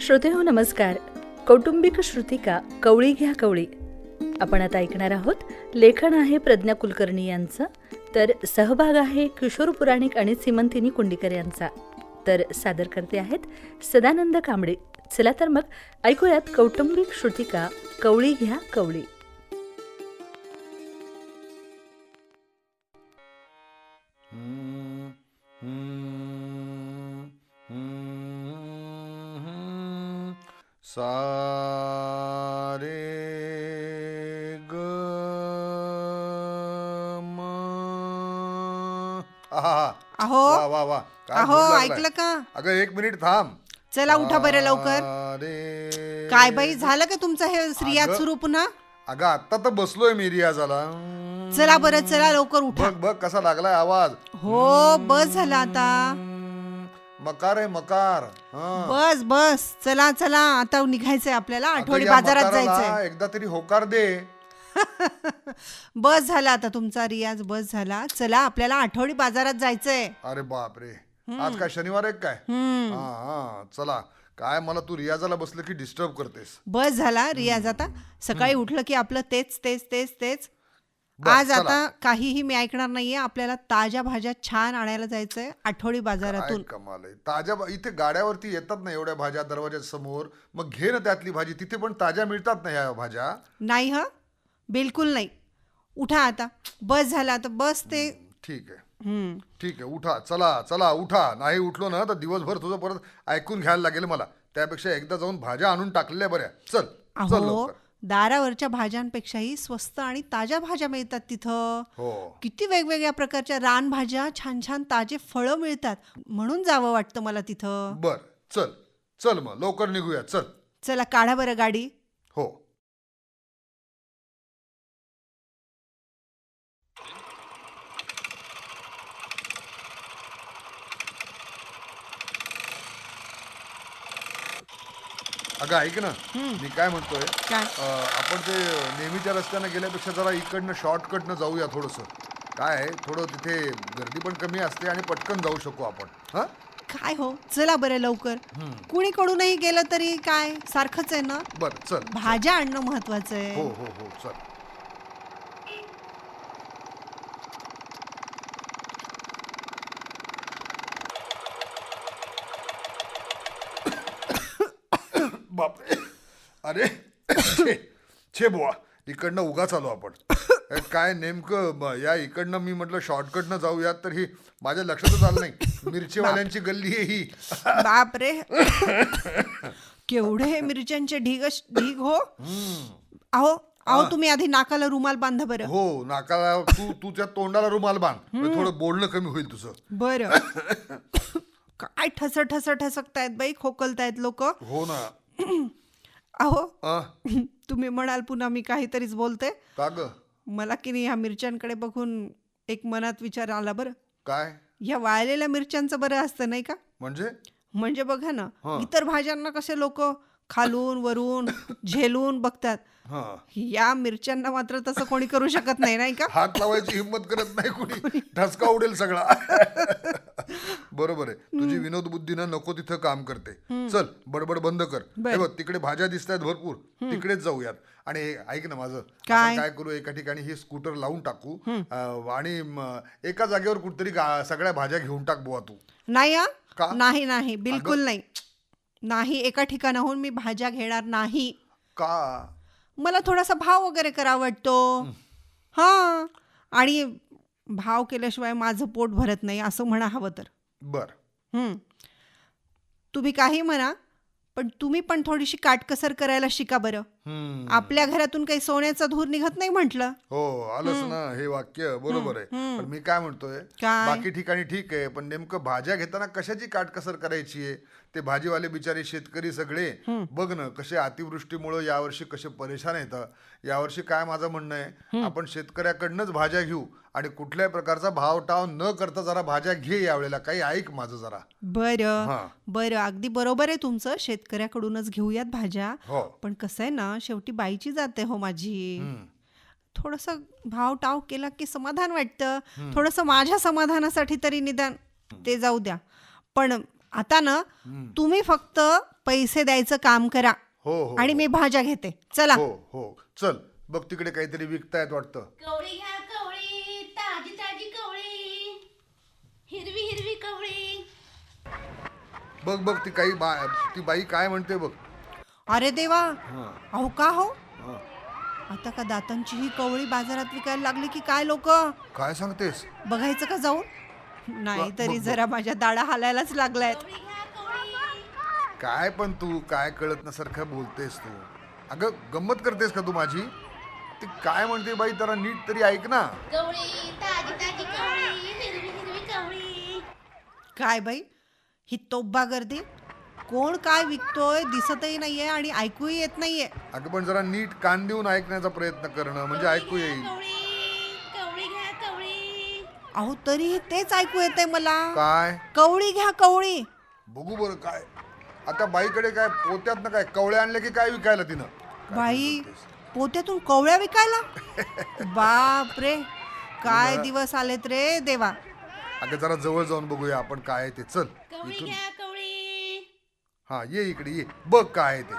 श्रोतेहो नमस्कार. कौटुंबिक श्रुतिका कवळी घ्या कवळी. आपण आता ऐकणार आहोत लेखन आहे प्रज्ञा कुलकर्णी यांचं तर सहभाग आहे किशोर पुराणिक आणि सिमंतिनी कुंडीकर यांचा. तर सादर करते आहेत सदानंद कांबळे. चला तर मग ऐकूयात कौटुंबिक श्रुतिका कवळी घ्या कवळी. सारे ग अहो वा वा अहो. ऐकलं का? अगं एक मिनिट थांब. चला उठा बरं लवकर. अरे काय बाई झालं का तुमचं हे अगं. सुरू पुन्हा अगं आता तर बसलोय मी रियाजाला. चला बरं चला लवकर उठा. बघ बघ कसा लागलाय आवाज. हो बस झाला आता. मकार आहे मकार. हं. बस बस. चला चला. आता निघायचंय आपल्याला. आठवडी या बाजारात मकाराला जायचंय. एकदा तरी होकार दे. बस झाला आता तुमचा रियाज. बस झाला. चला आपल्याला आठवडी बाजारात जायचंय. अरे बापरे. आज काय शनिवार आहे काय? हम्म. हा हा. चला. काय मला तू रियाजाला बसलं की डिस्टर्ब करतेस? बस झाला रियाज आता. सकाळी उठलं की आपलं तेच तेच तेच तेच. आज चला. आता काहीही मी ऐकणार नाहीये. आपल्याला ताज्या भाज्या छान आणायला जायचंय आठवडी काय बाजारातून कमाल आहे. ताज्या भा- इथे गाड्यावरती येतात ना एवढ्या भाज्या दरवाजा समोर. मग घे ना त्यातली भाजी. तिथे पण ताज्या मिळतात ना ह्या भाज्या? नाही ह. बिलकुल नाही. उठा आता. बस झाला आता. बस ते ठीक आहे. हम्म. ठीक आहे उठा. चला चला उठा. नाही उठलो ना तर दिवसभर तुझं परत ऐकून घ्यायला लागेल मला. त्यापेक्षा एकदा जाऊन भाज्या आणून टाकलेल्या बऱ्या. चल चल अहो लवकर. दारावरच्या भाज्यांपेक्षाही स्वस्त आणि ताज्या भाज्या मिळतात तिथं. हो. किती वेगवेगळ्या प्रकारच्या रानभाज्या छान छान ताजे फळं मिळतात. म्हणून जावं वाटतं मला तिथं. बर. चल. चल मग. लवकर निघूया. चल. चला काढा बरं गाडी. हो. अगं ऐक ना. मी काय म्हणतोय काय? अं, आपण ते नेहमीच्या रस्त्यानं गेल्यापेक्षा जरा इकडनं शॉर्टकटनं जाऊया थोडंसं. काय आहे? थोडं तिथे गर्दी पण कमी असते आणि पटकन जाऊ शकू आपण. हां? काय हो? चला बरं लवकर. कुणीकडूनही गेलं तरी काय? सारखंच आहे ना? बरं चल भाज्या आणणं महत्वाचं हो आहे हो हो चल. बापरे अरे छे बुवा इकडनं उगाच आलो आपण. काय नेमकं ब- या इकडनं मी म्हटलं शॉर्टकटनं जाऊयात तर ही माझ्या लक्षातच आलं नाही. मिरचीवाल्यांची गल्ली आहे ही. बापरे केवढे मिरच्यांचे ढीग ढीग हो. अहो अहो तुम्ही आधी नाकाला रुमाल बांधा बरं. हो नाकाला तू तुझ्या तोंडाला रुमाल बांध. थोडं बोलणं कमी होईल तुझं. बरं. काय ठस ठस ठसकतायत बाई खोकलतायत लोक. हो ना. अहो तुम्ही म्हणाल पुन्हा मी काहीतरीच बोलते. का ग? मला की नाही ह्या मिरच्यांकडे बघून एक मनात विचार आला बरं. काय? ह्या वाळलेल्या मिरच्यांचं बरं असतं नाही का? म्हणजे? म्हणजे बघा ना. इतर भाज्यांना कसे लोक खालून वरून झेलून बघतात. या मिरच्यांना मात्र तसं कोणी करू शकत नाही नाही का? हात लावायची हिंमत करत नाही कुणी. ठसका उडेल सगळा. बरोबर आहे. तुझी विनोद बुद्धी ना नको तिथं काम करते. चल बडबड बंद कर. हे बघ तिकडे भाज्या दिसत आहेत भरपूर तिकडेच जाऊयात. आणि ऐक ना माझं. काय? करू एका ठिकाणी हे स्कूटर लावून टाकू. आणि एका जागेवर कुठतरी सगळ्या भाज्या घेऊन टाक बुवा तू. नाही? नाही नाही. बिलकुल नाही. नाही एका ठिकाणाहून मी भाज्या घेणार नाही. का? मला थोडासा भाव वगैरे करा वाटतो. हा. आणि भाव केल्याशिवाय माझं पोट भरत नाही असं म्हणा हवं तर. बर. तुम्ही काही म्हणा. पण तुम्ही पण थोडीशी काटकसर करायला शिका बरं. आपल्या घरातून काही सोन्याचा धूर निघत नाही म्हटलं. हो आलंच ना हे वाक्य बरोबर आहे. पण मी काय म्हणतोय? बाकी ठिकाणी ठीक आहे पण नेमकं भाज्या घेताना कशाची काटकसर करायची आहे? ते भाजीवाले बिचारे शेतकरी सगळे बघ ना कसे अतिवृष्टीमुळे यावर्षी कसे परेशान येतात. यावर्षी काय माझं म्हणणं आहे आपण शेतकऱ्याकडनंच भाज्या घेऊ आणि कुठल्याही प्रकारचा भाव टाव न करता जरा भाज्या घे यावेळेला. काही ऐक माझं जरा. बरं. हा. बरं अगदी बरोबर आहे तुमचं. शेतकऱ्याकडूनच घेऊयात भाज्या. हो. पण कसं आहे ना शेवटी बाईची जाते हो माझी. थोडस भाव टाव केला की समाधान वाटतं. थोडस माझ्या समाधानासाठी तरी निदान ते जाऊ द्या. पण आता ना तुम्ही फक्त पैसे द्यायचं काम करा. हो हो आणि मी भाज्या घेते. चला. हो हो. चल. बघ तिकडे काहीतरी विकतायत वाटतं कवळी घ्या कवळी ताजी ताजी कवळी हिरवी हिरवी कवळी. बघ बघ ती काही बा ती बाई काय म्हणते बघ. अरे देवा हा. अहो का हो? हा. आता का दातांची ही कवळी बाजारात विकायला लागली की काय लोक? काय सांगतेस? बघायचं का जाऊन? नाही तरी जरा माझ्या दाडा हालायलाच लागलायत. कवळी घ्या कवळी. काय पण तू काय कळत नसारखं बोलतेस तू. अगं गंमत करतेस का तू माझी? ती काय म्हणते बाई जरा नीट तरी ऐक ना. कवळी ताजी ताजी कवळी. काय बाई? ही तोब्बा गर्दी? कोण काय विकतोय दिसतही नाहीये आणि ऐकूही येत नाहीये. अगं पण जरा नीट कान देऊन ऐकण्याचा प्रयत्न करणं म्हणजे ऐकू येईल. अहो तरीही तेच ऐकू येते मला. काय? कवळी घ्या कवळी. बघू बरं काय. आता बाईकडे काय पोत्यात ना काय कवळे आणले की काय विकायला तिनं? काय बाई बोलतेस? पोत्यातून कवळ्या विकायला? बाप रे काय दिवस आलेत रे देवा. अगं जरा जवळ जाऊन बघूया आपण काय आहे ते. चल कवळी इथून. घ्या कवळी. हा ये इकडे ये. बघ काय आहे ते.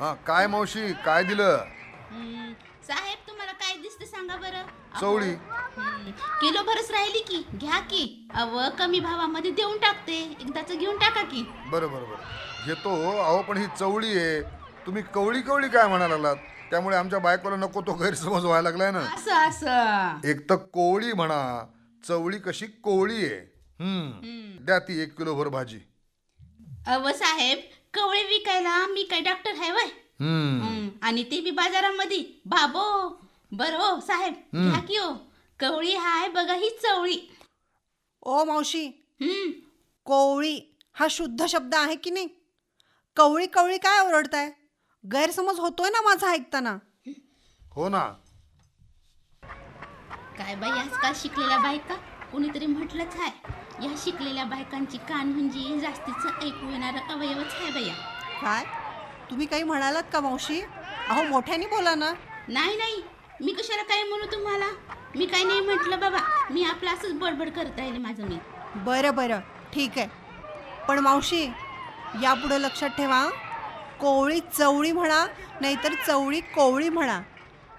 हा काय मावशी? काय दिलं? हम्म, साहेब तुम्हाला काय दिसतं सांगा बरं? अहो, चवळी. हम्म, किलो भरच राहिली की घ्या की. अव कमी भावामध्ये देऊन टाकते. एकदाच घेऊन टाका की. बरं बरं बरं. घेतो अहो पण ही चवळी आहे. तुम्ही कवळी कवळी काय म्हणायला लागलात? त्यामुळे आमच्या बायकोला नको तो गैरसमज व्हायला लागलाय ना. असं असं. एक तर कोवळी म्हणा. चवळी कशी कोवळी आहे. हम्म. द्या ती एक किलो भर भाजी. अव साहेब कवळे विकायला मी काय डॉक्टर आहे वय? हम्म. आणि ते बी बाजारामध्ये. बाबो बर हो साहेब घ्या की हो. कवळी हाय बघा ही चवळी. ओ मावशी. हम्म. कोवळी हा शुद्ध शब्द आहे की नाही? कवळी कवळी काय ओरडताय? गैरसमज होतोय ना माझा ऐकताना. हो ना. काय बाई आजकाल शिकलेल्या बायका? कोणीतरी म्हटलंच आहे या शिकलेल्या बायकांची कान म्हणजे जास्तीचं ऐकू येणारा अवयवच आहे बया. काय? तुम्ही काही म्हणालात का मावशी? अहो मोठ्याने बोला ना. नाही नाही. मी कशाला काय म्हणू तुम्हाला? मी काय नाही म्हटलं बाबा. मी आपलं असंच बडबड करता येईल माझं मी. बरं बरं. ठीक आहे. पण मावशी यापुढं लक्षात ठेवा कोवळी चवळी म्हणा नाहीतर चवळी कोवळी म्हणा.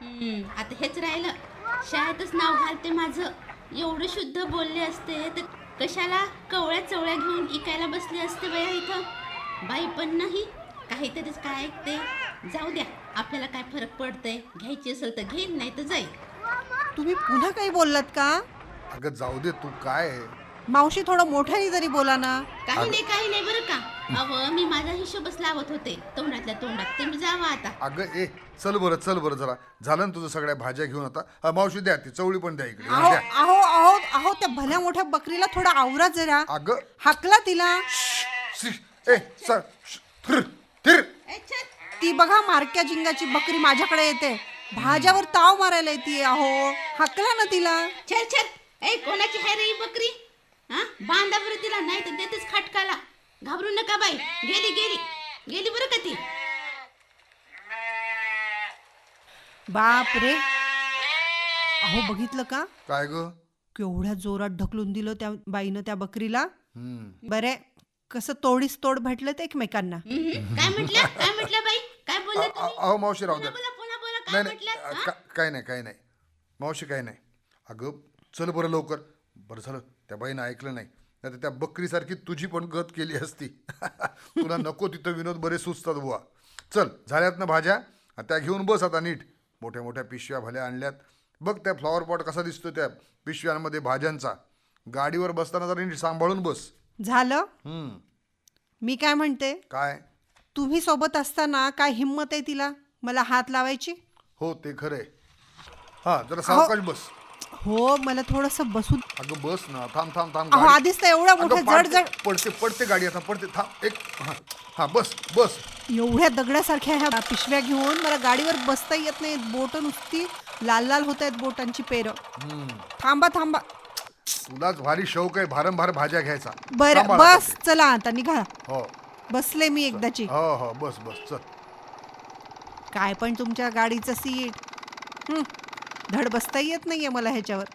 हम्म, आता हेच राहिलं. शाळेतच नाव घालते माझं. एवढं शुद्ध बोलले असते तर कशाला कवळ्या चवळ्या घेऊन इकायला बसले असते बया इथं? बाई पण नाही. काहीतरीच काय ऐकते जाऊ द्या. आपल्याला काय फरक पडतंय? घ्यायची असेल तर घेईन नाही तर जाईल तुम्ही पुन्हा काही बोललात का? अगं जाऊ दे तू काय? आहे? मावशी थोडं मोठ्याने तरी बोला ना. काही नाही काही नाही बरं का. अव मी माझा हिशोबच लावत होते तोंडातल्या तोंडात. तुम्ही जावा आता. अगं ए चल बरं चल बरं जरा. झालं ना तुझं सगळ्या भाज्या घेऊन आता? हा, मावशी द्या ती चवळी पण द्या इकडे. द्या. अहो अहो अहो त्या भल्या मोठ्या बकरीला थोडा आवरा जरा. अगं. हाकला तिला. शी, ए सर ती बघा मारक्या जिंगाची बकरी माझ्याकडे येते. भाज्यावर ताव मारायला येते अहो. हाकला ना तिला. छर छर. ए कोणाची आहे रे ही बकरी? हा? बांधा बरं तिला नाही तर देतेच खटकाला. घाबरू नका बाई. गेली गेली. गेली बरं का ती? बाप रे. अहो बघितलं का? काय ग? केवढ्या जोरात ढकलून दिलं त्या बाईनं त्या बकरीला. बरे. कसं तोडीस तोड भेटलं ते एकमेकांना. हम्म, काय म्हटलं? काय म्हटलं बाई? काय बोलले अ- तुम्ही? अहो मावशी राहू द्या. बोला पुन्हा बोला नाही काय नाही म्हटलं? अ? का- काय नाही काय नाही. मावशी काय नाही. अगं चल बरं लवकर. बरं झालं त्या बाईनं ऐकलं नाही. नाही त्या बकरीसारखी तुझी पण गत केली असती. तुला नको तिथं विनोद बरे सुचतात बुवा. चल झाल्यात ना भाज्या आ, त्या घेऊन बस आता नीट. मोठ्या मोठ्या पिशव्या भल्या आणल्यात. बघ त्या फ्लॉवर पॉट कसा दिसतो त्या पिशव्यांमध्ये भाज्यांचा. गाडीवर बसताना जरा नीट सांभाळून बस. झालं? हम्म. मी काय म्हणते? काय? तुम्ही सोबत असताना काय हिंमत आहे तिला? मला हात लावायची? हो ते खरंय हा जरा सावकाश बस. हो मला थोडस बसू अगं बस ना. थांब थांब थांब अहो गाडी- आधीच तर एवढ्या अगं, मोठ्या जड पाडते- जड पडते पडते गाडी आता पडते. थांब एक हा हा बस बस. एवढ्या दगडासारख्या ह्या पिशव्या घेऊन मला गाडीवर बसता येत नाही बोट नुसती लाल लाल होत आहेत बोटांची पेरं. थांबा थांबा. तुलाच भारी शौक आहे भारंभार भाज्या घ्यायचा. बरं सांभाळ आता बस चला आता निघा. हो. बसले मी एकदाची. हो हो बस बस चल. काय पण तुमच्या गाडीचं सीट. हं, धड बसताही येत नाहीये मला ह्याच्यावर.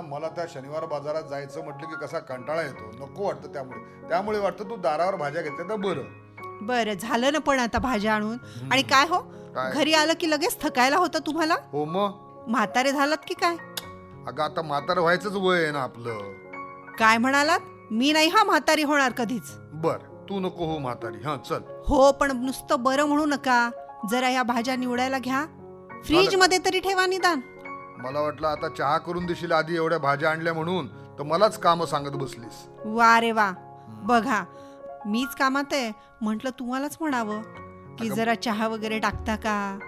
मला त्या शनिवार बाजारात जायचं म्हटलं की कसा कंटाळा येतो. नको वाटतं त्यामुळे. त्यामुळे वाटतं तू दारावर भाज्या घेतल्या तर बरं. बरं झालं ना पण आता भाज्या आणून? आणि काय हो? काय? घरी आलं की लगेच थकायला होतं तुम्हाला? हो मग. म्हातारे झालात की काय? अगं आता म्हातार व्हायचंच वय आहे ना आपलं. काय म्हणालात? मी नाही हा म्हातारी होणार कधीच. बर तू नको हो म्हातारी. हा चल. हो पण नुसतं बरं म्हणू नका. जरा या भाज्या निवडायला घ्या. फ्रीजमध्ये तरी ठेवा निदान. मला वाटलं आता चहा करून देशील आधी एवढ्या भाज्या आणल्या म्हणून तर मलाच काम सांगत बसलीस. वा रे वा. बघा मीच कामात आहे म्हटलं तुम्हालाच म्हणावं. की अगं- जरा चहा वगैरे टाकता का?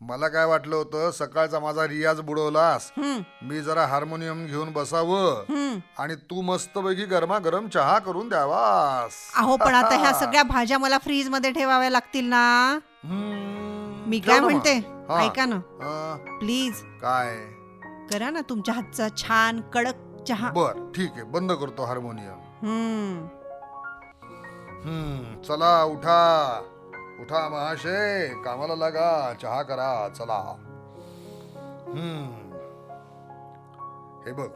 मला काय वाटलं होतं सकाळचा माझा रियाज बुडवलास. हम्म. मी जरा हार्मोनियम घेऊन बसावं. हम्म. आणि तू मस्तपैकी गरमागरम चहा करून द्यावास. अहो पण आता ह्या सगळ्या भाज्या मला फ्रीजमध्ये ठेवाव्या लागतील ना? हम्म, मी काय. म्हणते? हा. ऐका ना. अं, प्लीज. काय? करा ना तुमच्या हातचा छान कडक चहा. बर ठीक आहे. बंद करतो हार्मोनियम. हम्म. हम्म चला उठा. उठा महाशय. कामाला लागा. चहा करा. चला. हम्म. हे बघ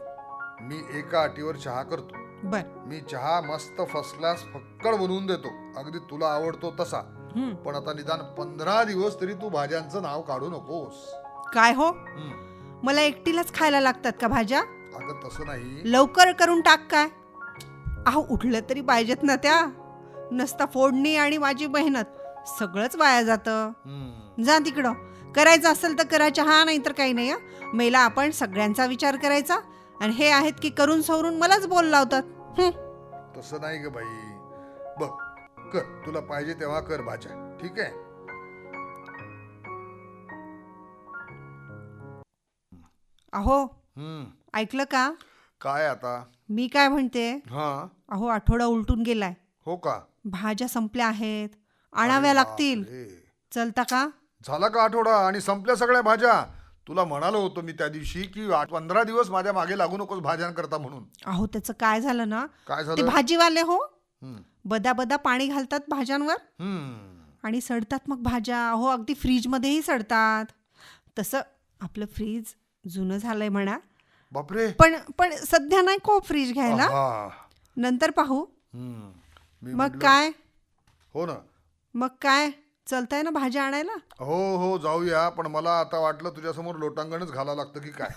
मी एका अटीवर चहा करतो. बर. मी चहा मस्त फर्स्ट क्लास फक्कड बनवून देतो. अगदी तुला आवडतो तसा. पण आता निदान पंधरा दिवस तरी तू भाज्यांचं नाव काढू नकोस. काय हो. मला एकटीलाच खायला लागतात का भाज्या? अगं तसं नाही. लवकर करून टाक काय? अहो उठलं तरी पाहिजेत ना त्या. नसता फोडणी आणि माझी मेहनत. सगळंच वाया जातं. जा तिकडं. करायचं असेल तर करा चहा नाही तर काही नाही हं. मेला आपण सगळ्यांचा विचार करायचा. आणि हे आहेत की करून सवरून मलाच बोल लावतात. हं. तसं नाही ग बाई. कर. तुला पाहिजे तेव्हा कर भाज्या ठीक आहे? अहो हम्म. ऐकलं का? काय आता? मी काय म्हणते? हा. अहो आठवडा उलटून गेलाय. हो का? भाज्या संपल्या आहेत. आणाव्या लागतील. चलता का? झाला का आठवडा? आणि संपल्या सगळ्या भाज्या. तुला म्हणालो होतो मी त्या दिवशी की आठ- पंधरा दिवस माझ्या मागे लागू नकोस भाज्यांकरता म्हणून. अहो त्याचं काय झालं ना? काय ते झालं? भाजीवाले हो. हम्म. बदा बदा पाणी घालतात भाज्यांवर. आणि सडतात मग भाज्या. हो अगदी फ्रीजमध्येही सडतात. तसं आपलं फ्रीज जुनं झालंय म्हणा. बापरे. पण पण सध्या नाही को फ्रीज घ्यायला. नंतर पाहू. मग काय? हो ना. मग काय? चलताय ना भाज्या आणायला? हो हो जाऊया. पण मला आता वाटलं तुझ्यासमोर लोटांगणच घाला लागतं की काय?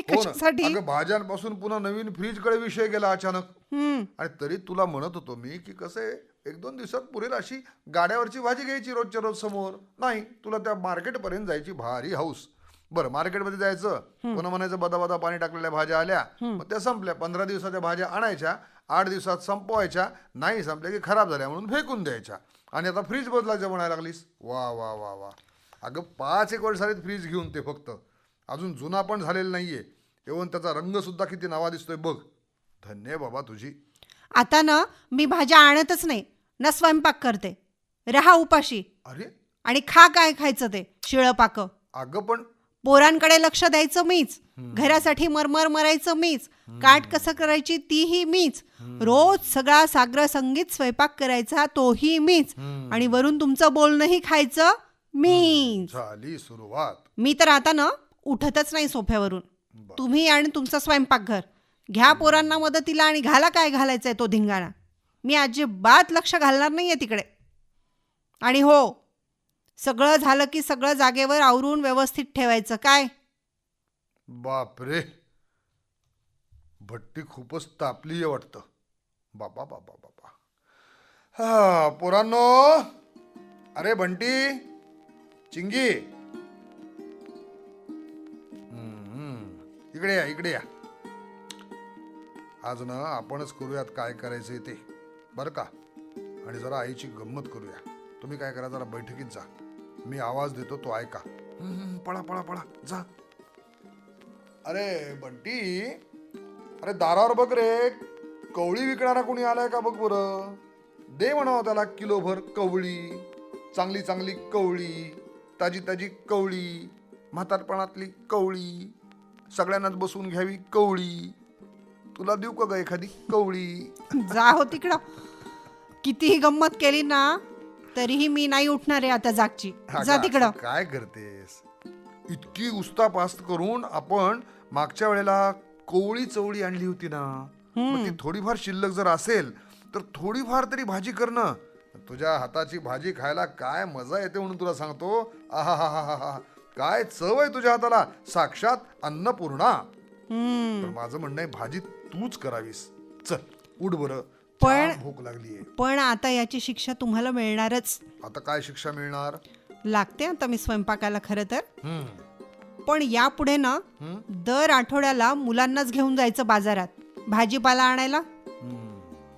ते हो ना. कशासाठी? अगं भाज्यांपासून पुन्हा नवीन फ्रीजकडे विषय गेला अचानक. हम्म. आणि तरी तुला म्हणत होतो मी की कसं आहे एक दोन दिवसात पुरेल अशी गाड्यावरची भाजी घ्यायची रोजच्या रोज समोर. नाही तुला त्या मार्केट पर्यंत जायची भारी हाऊस बरं मार्केटमध्ये जायचं. पुन्हा म्हणायचं बदा बदा पाणी टाकलेल्या भाज्या आल्या. मग त्या संपल्या. पंधरा दिवसाच्या भाज्या आणायच्या. आठ दिवसात संपवायच्या. नाही संपल्या की खराब झाल्या म्हणून फेकून द्यायच्या. आणि आता फ्रीज बदलायचं म्हणायला लागलीस. वा वा वा वा. अगं पाच एक वर्ष फ्रीज घेऊन ते फक्त. अजून जुना पण झालेला नाहीये. येऊन त्याचा रंग सुद्धा किती नवा दिसतोय बघ. धन्य बाबा तुझी. आता ना मी भाज्या आणतच नाही. ना स्वयंपाक करते. रहा उपाशी. अरे? आणि खा काय खायचं ते? शिळं पाकं. अगं पण पोरांकडे लक्ष द्यायचं मीच. घरासाठी मरमर मरायचं मीच. काट कसं करायची तीही मीच. रोज सगळा साग्र संगीत स्वयंपाक करायचा तोही मीच. आणि वरून तुमचं बोलणंही खायचं मीच. झाली सुरुवात. मी तर आता ना उठतच नाही सोफ्यावरून. तुम्ही आणि तुमचं स्वयंपाकघर. घ्या पोरांना मदतीला आणि घाला काय घालायचंय तो धिंगाणा. मी अजिबात लक्ष घालणार नाहीये तिकडे. आणि हो सगळं झालं की सगळं जागेवर आवरून व्यवस्थित ठेवायचं काय? बापरे. भट्टी खूपच तापली आहे वाटतं. बाबा बाबा बाबा. हा पोरांनो. अरे बंटी चिंगी. इकडे या इकडे या. आज ना आपणच करूयात काय करायचंय ते. बरं का? आणि जरा आईची गंमत करूया. तुम्ही काय करा जरा बैठकीत जा. मी आवाज देतो तो ऐका. पळा पळा पळा. जा. अरे बंटी. अरे दारावर बघ रे. कवळी विकणारा कोणी आलाय का बघ बरं? दे म्हणावं त्याला किलोभर कवळी. चांगली चांगली कवळी. ताजी ताजी कवळी. म्हातारपणातली कवळी. सगळ्यांनाच बसून घ्यावी कवळी. तुला देऊ का ग एखादी कवळी? जा हो तिकडं. कितीही गंमत केली ना तरीही मी नाही उठणार आहे आता जागची. जा तिकडं. काय करतेस? इतकी उस्तापास्त करून आपण मागच्या वेळेला कोवळी चवळी आणली होती ना. मग ती थोडीफार शिल्लक जर असेल तर थोडीफार तरी भाजी करणं तुझ्या हाताची भाजी खायला काय मजा येते म्हणून तुला सांगतो. आहा हा हा हा काय चव आहे तुझ्या हाताला? साक्षात अन्नपूर्णा. माझं म्हणणं आहे भाजी तूच करावीस. चल उठ बरं. पण- भूक लागलीये. पण आता याची शिक्षा तुम्हाला मिळणारच. आता काय शिक्षा मिळणार? लागते आता मी स्वयंपाकाला खरं तर. पण यापुढे ना? दर आठवड्याला मुलांनाच घेऊन जायचं बाजारात भाजीपाला आणायला.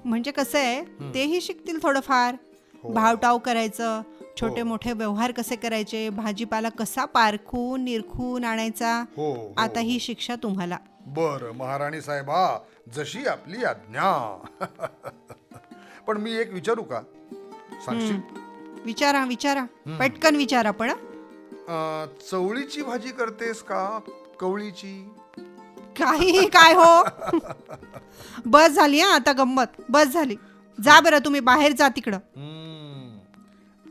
म्हणजे कसं आहे तेही शिकतील थोडंफार. हो. भावटाव करायचं छोटे मोठे व्यवहार कसे करायचे? भाजीपाला कसा पारखून निरखून आणायचा? हो हो. आता ही शिक्षा तुम्हाला. बर महाराणी साहेबा जशी आपली आज्ञा. पण मी एक विचारू का? सांगशील? विचारा विचारा. पटकन विचारा पण हं. अं, चवळीची भाजी करतेस का? कवळीची? काहीही काय हो? बस झाली हा आता गंमत. बस झाली. जा बरं तुम्ही बाहेर जा तिकडं.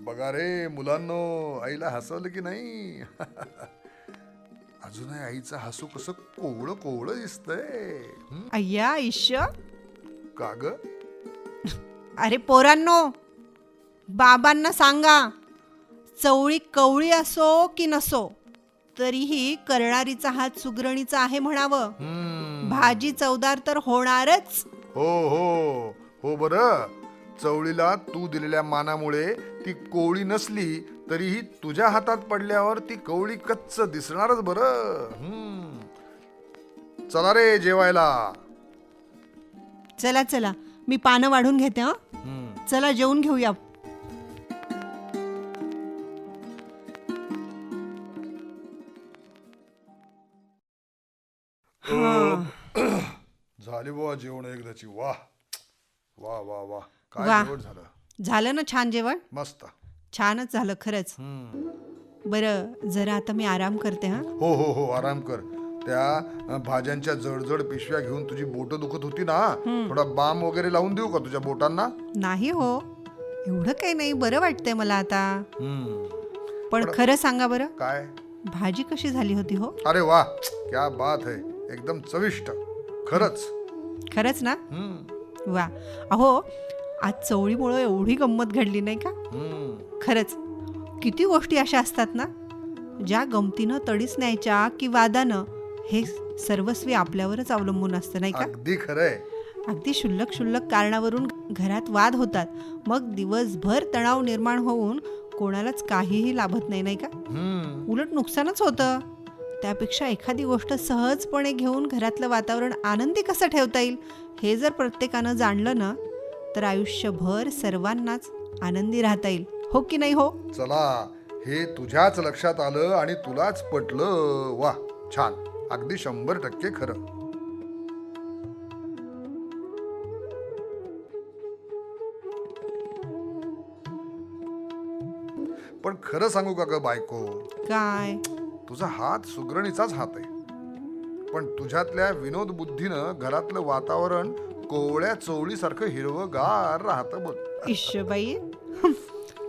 बघा रे मुलांनो आईला हसवलं की नाही? अजूनही आईचं हसू कसं कोवळं कोवळं दिसतंय? अय्या ईश्य का ग? अरे पोरांनो बाबांना सांगा चवळी कवळी असो की नसो तरीही करणारीचा हात सुगरणीचा आहे म्हणावं. भाजी चवदार तर होणारच. हो हो हो बर. चवळीला तू दिलेल्या मानामुळे ती कोवळी नसली तरीही तुझ्या हातात पडल्यावर ती कवळी कच्च दिसणारच बर. चला रे जेवायला. चला चला. मी पानं वाढून घेते हं. हम्म. चला जेवून घेऊया. झाली बुवा जेवण एकदाची. वा वा वा वा काय वा. जेवण झालं? झालं ना छान जेवण? मस्त. छानच झालं खरंच. बरं जरा आता मी आराम करते हा? हो हो हो आराम कर. त्या अ, भाज्यांच्या जडजड पिशव्या घेऊन तुझी बोटं दुखत होती ना? थोडा बाम वगैरे लावून देऊ का तुझ्या बोटांना? नाही हो. एवढं काही नाही बरं वाटतंय मला आता. पण खरं सांगा बरं काय? भाजी कशी झाली होती हो? अरे वा क्या बात है. एकदम चविष्ट. खरंच. खरंच ना? हम्म, वा. अहो आज चवळीमुळं एवढी गंमत घडली नाही का. खरंच किती गोष्टी अशा असतात ना ज्या गमतीनं तडीच न्यायच्या की वादानं हे सर्वस्वी आपल्यावरच अवलंबून असतं नाही का? अगदी खरंय. अगदी शुल्लक शुल्लक कारणावरून घरात वाद होतात. मग दिवसभर तणाव निर्माण होऊन कोणालाच काहीही लाभत नाही नाही का. उलट नुकसानच होतं. त्यापेक्षा एखादी गोष्ट सहजपणे घेऊन घरातलं वातावरण आनंदी कसं ठेवता येईल हे जर प्रत्येकानं जाणलं ना तर आयुष्यभर सर्वांनाच आनंदी राहता येईल. हो की नाही हो? चला हे तुझ्याच लक्षात आलं आणि तुलाच पटलं. वा छान. अगदी शंभर टक्के खरं. पण खरं सांगू का ग बायको? काय? तुझा हात सुगरणीचाच हात आहे. पण तुझ्यातल्या विनोद बुद्धीनं घरातलं वातावरण कोवळ्या चवळीसारखं हिरवगार राहतं बघ. ईश्वबाई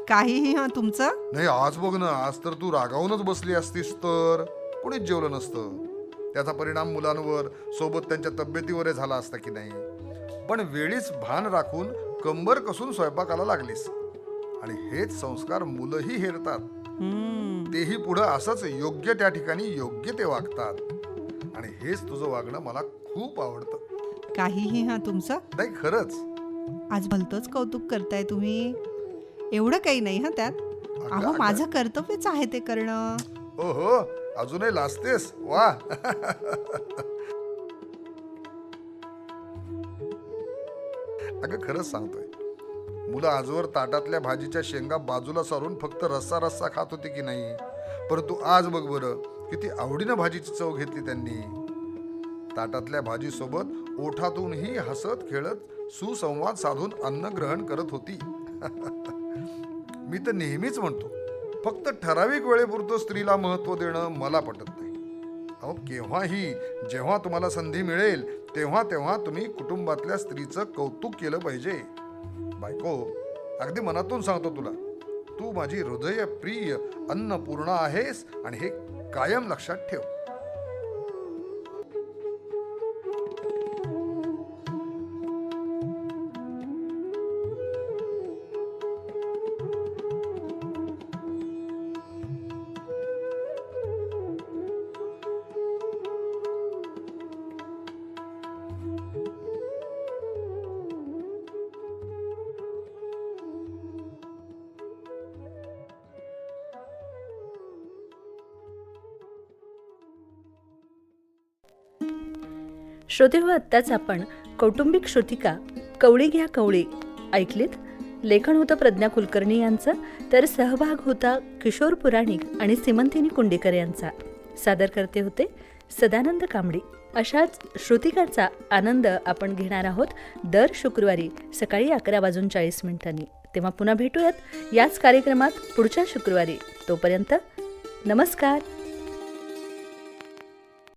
काहीही हं तुमचं? नाही आज बघ ना आज तर तू रागावूनच बसली असतीस तर. कोणीच जेवलं नसतं. त्याचा परिणाम मुलांवर सोबत त्यांच्या तब्येतीवर झाला असता की नाही. पण वेळीच भान राखून कंबर कसून स्वयंपाकाला लागलीस. आणि हेच संस्कार मुलंही हेरतात. हम्म, तेही पुढं असंच योग्य त्या ठिकाणी योग्य ते वागतात. आणि हेच तुझं वागणं मला खूप आवडतं. काहीही हं तुमचं? नाही खरंच. आज भलतंच कौतुक करताय तुम्ही. एवढं काही नाही हं त्यात. अहो अगं. माझं कर्तव्यच आहे ते करणं. हो हो अजूनही लाजतेस? वा. अगं खरंच सांगतोय. मुलं आजवर ताटातल्या भाजीच्या शेंगा बाजूला सारून फक्त रस्सा रस्सा खात होती की नाही? परंतु आज बघ बरं किती आवडीनं भाजीची चव घेतली त्यांनी. ताटातल्या भाजीसोबत ओठातूनही हसत खेळत सुसंवाद साधून अन्न ग्रहण करत होती. मी तर नेहमीच म्हणतो फक्त ठराविक वेळेपुरतं स्त्रीला महत्त्व देणं मला पटत नाही. अहो केव्हाही जेव्हा तुम्हाला संधी मिळेल तेव्हा तेव्हा तुम्ही कुटुंबातल्या स्त्रीचं कौतुक केलं पाहिजे. बायको अगदी मनातून सांगतो तुला तू माझी हृदय प्रिय अन्नपूर्णा आहेस आणि हे कायम लक्षात ठेव. श्रोते हो आत्ताच आपण कौटुंबिक श्रुतिका कवळी घ्या कवळी. ऐकलीत? लेखन होतं प्रज्ञा कुलकर्णी यांचं तर सहभाग होता किशोर पुराणिक आणि सिमंतिनी कुंडेकर यांचा. सादर करते होते सदानंद कांबडी अशाच श्रुतिकाचा आनंद आपण घेणार आहोत दर शुक्रवारी सकाळी अकरा वाजून चाळीस मिनिटांनी. तेव्हा पुन्हा भेटूयात याच कार्यक्रमात पुढच्या शुक्रवारी. तोपर्यंत नमस्कार.